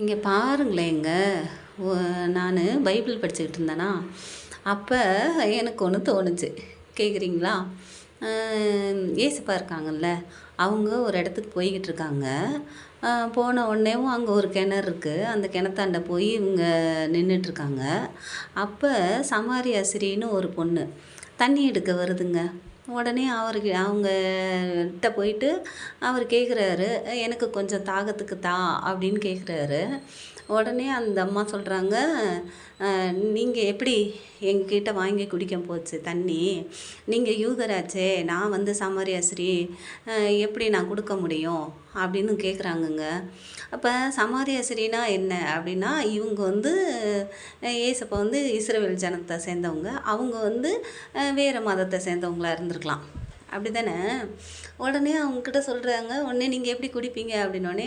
இங்கே பாருங்களேங்க. நான் பைபிள் படிச்சுக்கிட்டு இருந்தேனா அப்போ எனக்கு ஒன்று தோணுச்சு. கேட்குறீங்களா ஏசப்பா இருக்காங்கல்ல அவங்க ஒரு இடத்துக்கு போய்கிட்டு இருக்காங்க. போன உடனேவும் அங்கே ஒரு கிணறு இருக்குது அந்த கிணத்தாண்ட போய் இவங்க நின்றுட்டுருக்காங்க அப்போ சமாரி அசிரின்னு ஒரு பொண்ணு தண்ணி எடுக்க வருதுங்க. உடனே அவருக்கு அவங்ககிட்ட போயிட்டு அவர் கேட்குறாரு எனக்கு கொஞ்சம் தாகத்துக்கு தா அப்படின்னு கேட்குறாரு உடனே அந்த அம்மா சொல்கிறாங்க நீங்கள் எப்படி எங்ககிட்ட வாங்கி குடிக்க போச்சு தண்ணி? நீங்கள் யூதராச்சே நான் வந்து சமாரியாஸ்ரீ எப்படி நான் கொடுக்க முடியும்? அப்படின்னு கேட்குறாங்கங்க அப்போ சமாரியாஸ்ரீனா என்ன? அப்படின்னா இவங்க வந்து ஏசப்பா வந்து இஸ்ரேல் ஜனத்தை சேர்ந்தவங்க. அவங்க வந்து வேறு மதத்தை சேர்ந்தவங்களா இருந்திருக்கலாம். அப்படி தானே உடனே அவங்கக்கிட்ட சொல்கிறாங்க உடனே நீங்கள் எப்படி குடிப்பீங்க? அப்படின்னோடனே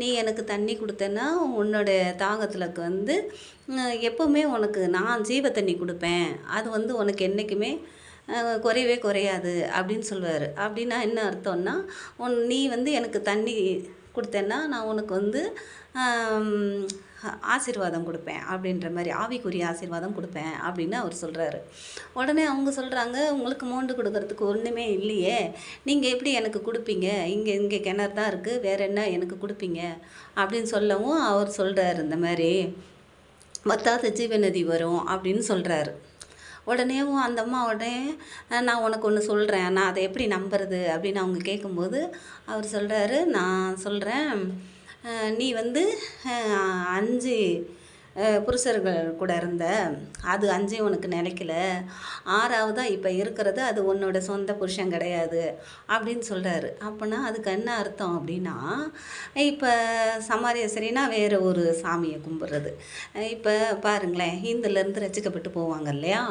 நீ எனக்கு தண்ணி கொடுத்தேன்னா உன்னோட தாகத்துலக்கு வந்து எப்போவுமே உனக்கு நான் ஜீவ தண்ணி கொடுப்பேன். அது வந்து உனக்கு என்றைக்குமே குறையவே குறையாது. அப்படின்னு சொல்லுவார் அப்படின்னா என்ன அர்த்தம்னா உன் நீ வந்து எனக்கு தண்ணி கொடுத்தேன்னா நான் உனக்கு வந்து ஆசீர்வாதம் கொடுப்பேன் அப்படின்ற மாதிரி ஆவிக்குரிய ஆசீர்வாதம் கொடுப்பேன் அப்படின்னு அவர் சொல்கிறாரு உடனே அவங்க சொல்கிறாங்க உங்களுக்கு மோண்டு கொடுக்கறதுக்கு ஒன்றுமே இல்லையே. நீங்கள் எப்படி எனக்கு கொடுப்பீங்க? இங்கே இங்கே கிணறு தான் இருக்குது வேறு என்ன எனக்கு கொடுப்பீங்க? அப்படின்னு சொல்லவும் அவர் சொல்கிறாரு இந்த மாதிரி வத்தாத ஜீவநதி வரும் அப்படின்னு சொல்கிறாரு உடனேவும் அந்த அம்மா உடனே நான் உனக்கு ஒன்று சொல்கிறேன் நான் அதை எப்படி நம்புறது? அப்படின்னு அவங்க கேட்கும்போது அவர் சொல்கிறாரு நான் சொல்கிறேன் நீ வந்து அஞ்சு புருஷர்கள் கூட இருந்த அது அஞ்சே உனக்கு நிலைக்கல. ஆறாவதா இப்போ இருக்கிறது அது உன்னோட சொந்த புருஷன் கிடையாது அப்படின்னு சொல்கிறாரு அப்போனா அதுக்கு என்ன அர்த்தம் அப்படின்னா இப்போ சமாரியசரினா வேறு ஒரு சாமியை கும்பிட்றது. இப்போ பாருங்களேன் ஹிந்துலேருந்து ரசிக்கப்பட்டு போவாங்க இல்லையா?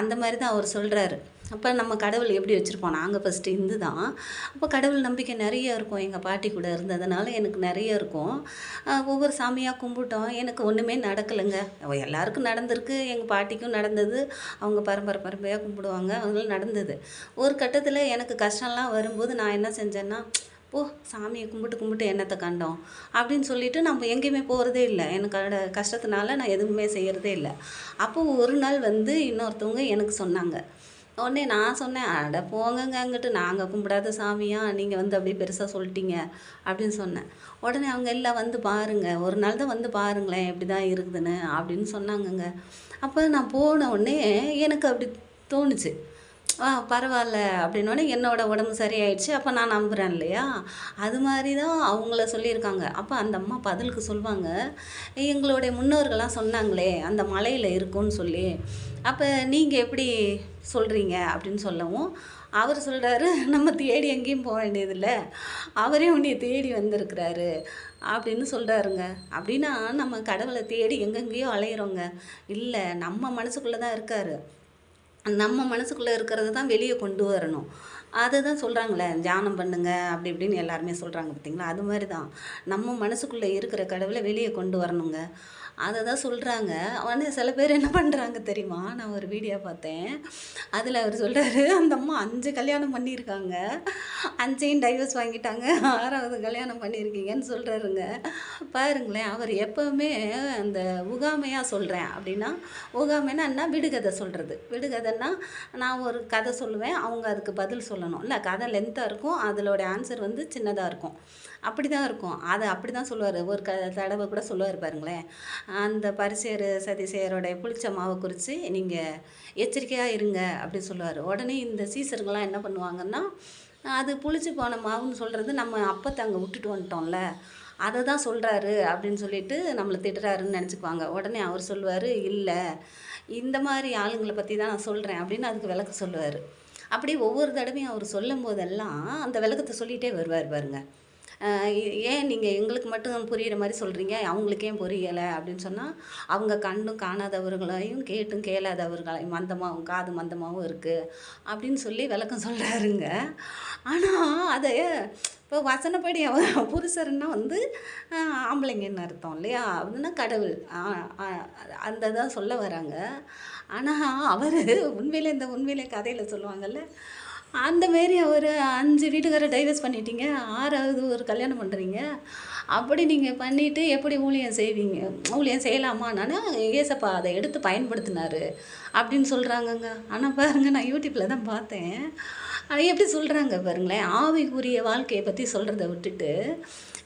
அந்த மாதிரி தான் அவர் சொல்கிறாரு அப்போ நம்ம கடவுள் எப்படி வச்சுருப்போம் நாங்கள் ஃபஸ்ட்டு இந்து தான் அப்போ கடவுள் நம்பிக்கை நிறைய இருக்கும். எங்கள் பாட்டி கூட இருந்ததுனால எனக்கு நிறைய இருக்கும். ஒவ்வொரு சாமியாக கும்பிட்டோம். எனக்கு ஒன்றுமே நடக்கலைங்க. எல்லாருக்கும் நடந்திருக்கு. எங்கள் பாட்டிக்கும் நடந்தது. அவங்க பரம்பரை பரம்பரையாக கும்பிடுவாங்க. அவங்களும் நடந்தது. ஒரு கட்டத்தில் எனக்கு கஷ்டம்லாம் வரும்போது நான் என்ன செஞ்சேன்னா போ சாமியை கும்பிட்டு கும்பிட்டு என்னத்தை கண்டோம்? அப்படின்னு சொல்லிட்டு நம்ம எங்கேயுமே போகிறதே இல்லை. எனக்கு கஷ்டத்தினால நான் எதுவுமே செய்கிறதே இல்லை. அப்போது ஒரு நாள் வந்து இன்னொருத்தவங்க எனக்கு சொன்னாங்க உடனே நான் சொன்னேன் அட போங்கங்க அங்கிட்டு. நாங்கள் கும்பிடாத சாமியா? நீங்கள் வந்து அப்படியே பெருசாக சொல்லிட்டீங்க அப்படின்னு சொன்னேன். உடனே அவங்க எல்லாம் வந்து பாருங்க ஒரு நாள் தான் வந்து பாருங்களேன் எப்படி தான் இருக்குதுன்னு அப்படின்னு சொன்னாங்கங்க. அப்போ நான் போன உடனே எனக்கு அப்படி தோணுச்சு. ஆ பரவாயில்ல அப்படின்னோடனே என்னோட உடம்பு சரியாயிடுச்சு. அப்போ நான் நம்புகிறேன் இல்லையா? அது மாதிரி தான் அவங்கள சொல்லியிருக்காங்க. அப்போ அந்த அம்மா பதிலுக்கு சொல்லுவாங்க எங்களுடைய முன்னோர்கள்லாம் சொன்னாங்களே அந்த மலையில் இருக்கும்னு சொல்லி. அப்போ நீங்கள் எப்படி சொல்கிறீங்க அப்படின்னு சொல்லவும் அவர் சொல்கிறாரு நம்ம தேடி எங்கேயும் போக வேண்டியதில்லை. அவரே உன்னை தேடி வந்திருக்கிறாரு. அப்படின்னு சொல்கிறாருங்க அப்படின்னா நம்ம கடவுளை தேடி எங்கெங்கேயோ அலையிறோங்க. இல்லை நம்ம மனசுக்குள்ளே தான் இருக்காரு. நம்ம மனசுக்குள்ளே இருக்கிறது தான் வெளியே கொண்டு வரணும். அதை தான் சொல்கிறாங்களே தியானம் பண்ணுங்க. அப்படி இப்படின்னு எல்லாருமே சொல்கிறாங்க பார்த்தீங்களா? அது மாதிரி தான். நம்ம மனசுக்குள்ளே இருக்கிற கடவுளை வெளியே கொண்டு வரணுங்க. அதை தான் சொல்கிறாங்க உடனே சில பேர் என்ன பண்ணுறாங்க தெரியுமா? நான் ஒரு வீடியோ பார்த்தேன். அதில் அவர் சொல்கிறாரு அந்த அம்மா அஞ்சு கல்யாணம் பண்ணியிருக்காங்க. அஞ்சையும் டைவர்ஸ் வாங்கிட்டாங்க. ஆறாவது கல்யாணம் பண்ணியிருக்கீங்கன்னு சொல்கிறாருங்க பாருங்களேன் அவர் எப்போவுமே அந்த உகாமையாக சொல்கிறேன் அப்படின்னா உகாமைன்னா என்ன? விடுகதை சொல்கிறது விடுகதைன்னா நான் ஒரு கதை சொல்லுவேன் அவங்க அதுக்கு பதில் சொல்லணும். இல்லை கதை லென்த்தாக இருக்கும். அதோட ஆன்சர் வந்து சின்னதாக இருக்கும். அப்படி தான் இருக்கும். அதை அப்படி தான் சொல்லுவார். ஒரு க தடவை கூட சொல்லுவார் பாருங்களேன். அந்த பரிசேர் சதிசேயருடைய புளிச்ச மாவை குறித்து நீங்கள் எச்சரிக்கையாக இருங்க அப்படி சொல்லுவார். உடனே இந்த சீசருங்கெல்லாம் என்ன பண்ணுவாங்கன்னா அது புளிச்சு போன மாவுன்னு சொல்கிறது நம்ம அப்பத்தை அங்கே விட்டுட்டு வந்துட்டோம்ல அதை தான் சொல்கிறாரு அப்படின்னு சொல்லிட்டு நம்மளை திட்டுறாருன்னு நினச்சிக்குவாங்க. உடனே அவர் சொல்லுவார் இல்லை இந்த மாதிரி ஆளுங்களை பற்றி தான் நான் சொல்கிறேன் அப்படின்னு அதுக்கு விளக்க சொல்லுவார். அப்படி ஒவ்வொரு தடவையும் அவர் சொல்லும் போதெல்லாம் அந்த விளக்கத்தை சொல்லிகிட்டே வருவார் பாருங்க. ஏன் நீங்கள் எங்களுக்கு மட்டும் புரிகிற மாதிரி சொல்கிறீங்க அவங்களுக்கே புரியலை அப்படின்னு சொன்னால் அவங்க கண்ணும் காணாதவர்களையும் கேட்டும் கேளாதவர்களையும் மந்தமாகவும் காது மந்தமாகவும் இருக்குது அப்படின்னு சொல்லி விளக்கம் சொல்கிறாருங்க ஆனால் அதை இப்போ வசனப்படி அவர் புருஷர்னா வந்து ஆம்பளைங்கன்னு அர்த்தம் இல்லையா? அப்படின்னா கடவுள். அந்த தான் சொல்ல வராங்க. ஆனால் அவர் உண்மையிலே இந்த உண்மையிலே கதையில் சொல்லுவாங்கல்ல அந்த மாரி ஒரு அஞ்சு வீட்டுக்காரரை டைவர்ஸ் பண்ணிட்டீங்க ஆறாவது ஒரு கல்யாணம் பண்ணுறீங்க அப்படி நீங்கள் பண்ணிவிட்டு எப்படி ஊழியம் செய்வீங்க? ஊழியம் செய்யலாமான்னா ஏசப்பா அதை எடுத்து பயன்படுத்தினாரு அப்படின்னு சொல்கிறாங்கங்க ஆனால் பாருங்கள் நான் யூடியூப்பில் தான் பார்த்தேன். அது எப்படி சொல்கிறாங்க பாருங்களேன் ஆவிக்குரிய வாழ்க்கையை பற்றி சொல்கிறத விட்டுட்டு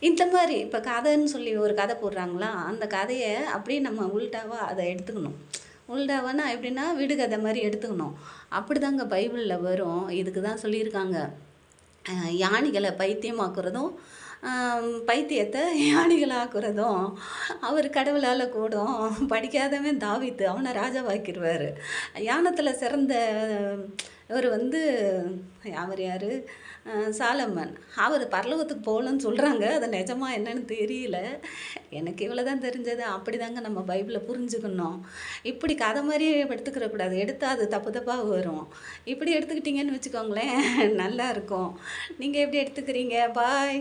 இந்த மாதிரி இப்போ கதைன்னு சொல்லி ஒரு கதை போடுறாங்களா? அந்த கதையை அப்படியே நம்ம உள்டாவாக அதை எடுத்துக்கணும். உள்டாவனா? எப்படின்னா விடுகதை மாதிரி எடுத்துக்கணும். அப்படி தாங்க பைபிளில் வரும். இதுக்கு தான் சொல்லியிருக்காங்க. யானைகளை பைத்தியமாக்குறதும் பைத்தியத்தை யானைகளாக்குறதும் அவர் கடவுளால் கூடும். படிக்காதவன் தாவித்து அவனை ராஜாவாக்கிடுவார். யானத்தில் சிறந்த இவர் வந்து அவர் யார்? சாலம்மன். அவர் பரலோகத்துக்கு போகலன்னு சொல்கிறாங்க அது நிஜமா என்னன்னு தெரியல. எனக்கு இவ்வளோ தான் தெரிஞ்சது. அப்படி தாங்க நம்ம பைபிளை புரிஞ்சுக்கணும். இப்படி கதை மாதிரியே எடுத்துக்கிற கூடாது எடுத்தால் அது தப்பு தப்பாக வரும். இப்படி எடுத்துக்கிட்டிங்கன்னு வச்சுக்கோங்களேன். நல்லா இருக்கும். நீங்கள் எப்படி எடுத்துக்கிறீங்க? பாய்